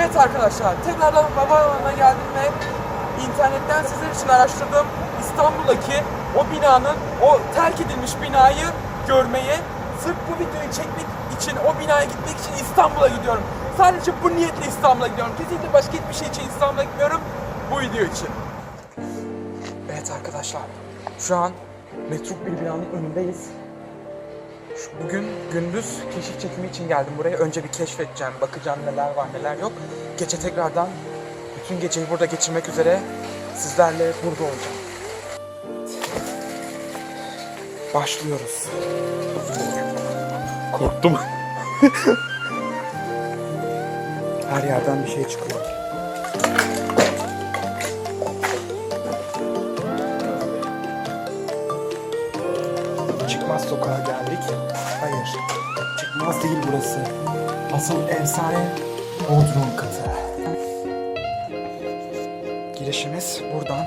Evet arkadaşlar, tekrardan havaalanına geldim ve internetten sizler için araştırdım. İstanbul'daki o binanın, o terk edilmiş binayı görmeye, sırf bu videoyu çekmek için, o binaya gitmek için İstanbul'a gidiyorum. Sadece bu niyetle İstanbul'a gidiyorum. Kesinlikle başka hiçbir şey için İstanbul'a gitmiyorum. Bu video için. Evet arkadaşlar, şu an metruk bir binanın önündeyiz. Bugün gündüz keşif çekimi için geldim buraya. Önce bir keşfedeceğim, bakacağım neler var neler yok. Gece tekrardan bütün geceyi burada geçirmek üzere sizlerle burada olacağım. Başlıyoruz. Korktum. Her yerden bir şey çıkıyor. Geldik. Hayır, çıkmaz değil burası. Asıl efsane Bodrum katı. Girişimiz buradan.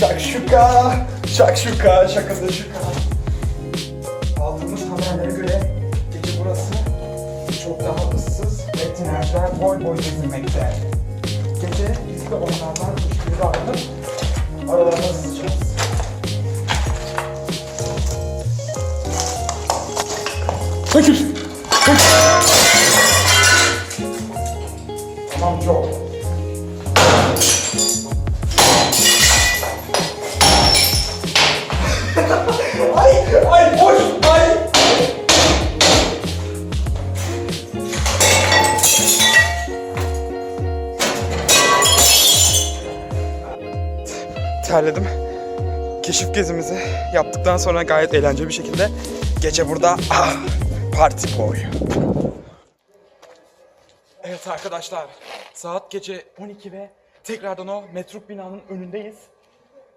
Şakşuka, şakşuka, şakada şuka. Aldığımız haberlere göre gece burası çok daha ıssız ve tinerciler boy boy gezinmekte. Terledim. Keşif gezimizi yaptıktan sonra gayet eğlenceli bir şekilde gece burada ah, party boy. Evet arkadaşlar saat gece 12 ve tekrardan o metruk binanın önündeyiz.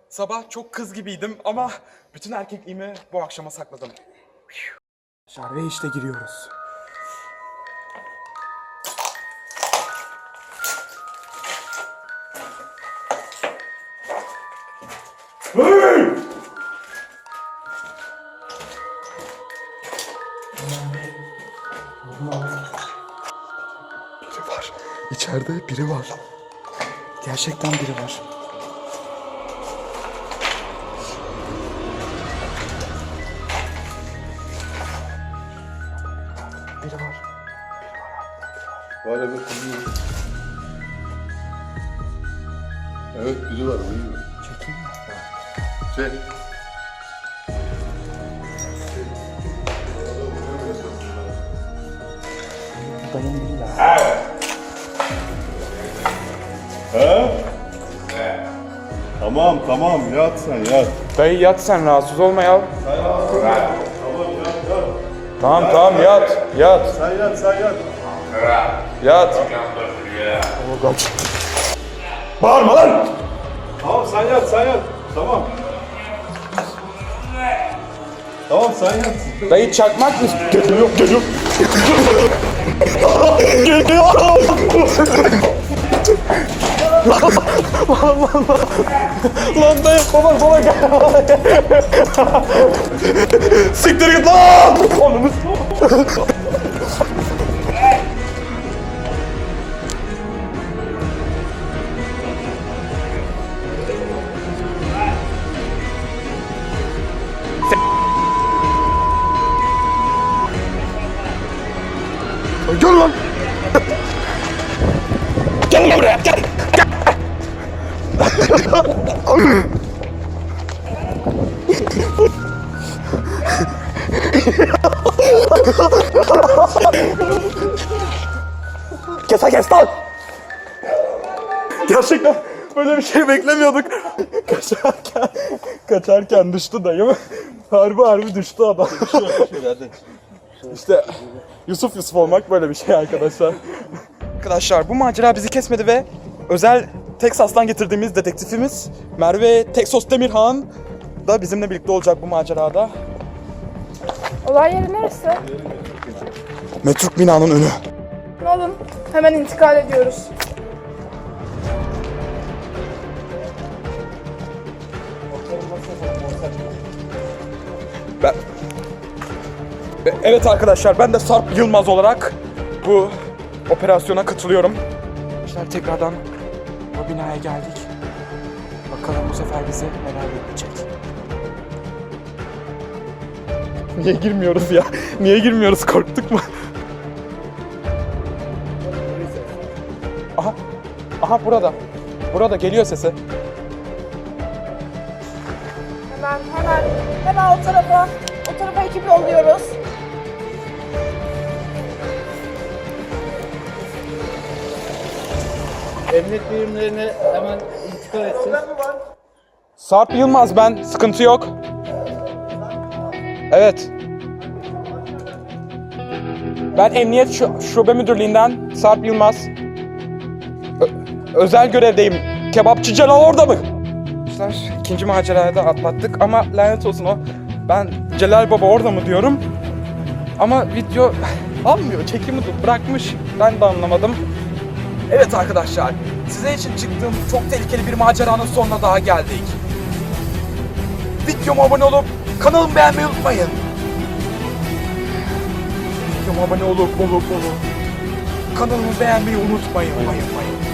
Sabah çok kız gibiydim ama bütün erkekliğimi bu akşama sakladım. Şarve işte giriyoruz. Biri var. İçeride biri var. Gerçekten biri var. Biri var. Var evet biri var. Evet biri var var. Çekeyim mi? Çek. Dayım biri de. Tamam tamam yat sen yat. Dayı yat sen rahatsız olma ya. Tamam yat yat. Tamam tamam yat. Yat. Sen yat sen yat. Yat. Bağırma lan. Tamam sen yat sen yat. Tamam. Tamam sen yat. Dayı çakmak mı? Geliyor geliyor. Lan dayı baba baba gel. Siktir git lan. Onu kes kes lan. Gerçekten böyle bir şey beklemiyorduk. Kaçarken, kaçarken düştü dayım. Harbi harbi düştü adam. İşte Yusuf Yusuf olmak böyle bir şey arkadaşlar. Arkadaşlar bu macera bizi kesmedi ve özel Texas'tan getirdiğimiz dedektifimiz Merve Texas Demirhan da bizimle birlikte olacak bu macerada. Olay yeri neresi? Metruk binanın önü. Alın. Hemen intikal ediyoruz. Ben... E- Evet arkadaşlar ben de Sarp Yılmaz olarak bu operasyona katılıyorum. Arkadaşlar tekrardan o binaya geldik. Bakalım bu sefer bizi neler bekleyecek. Niye girmiyoruz ya? Niye girmiyoruz? Korktuk mu? Aha. Aha burada. Burada geliyor sesi. Hemen hemen hemen o tarafa o tarafa ekip yolluyoruz. Emniyet birimlerine hemen intikal edeceğiz. Sarp Yılmaz ben. Sıkıntı yok. Evet. Ben Emniyet Şu- Şube Müdürlüğü'nden Sarp Yılmaz. Ö- özel görevdeyim. Kebapçı Celal orada mı? Arkadaşlar ikinci macerayı da atlattık ama lanet olsun o. Ben Celal Baba orada mı diyorum. Ama video almıyor, çekimi dur- bırakmış. Ben de anlamadım. Evet arkadaşlar, size için çıktığım çok tehlikeli bir maceranın sonuna daha geldik. Videoma abone olup kanalımı beğenmeyi unutmayın. Videoma abone olup olup olup kanalımı beğenmeyi unutmayın. Mayın, mayın.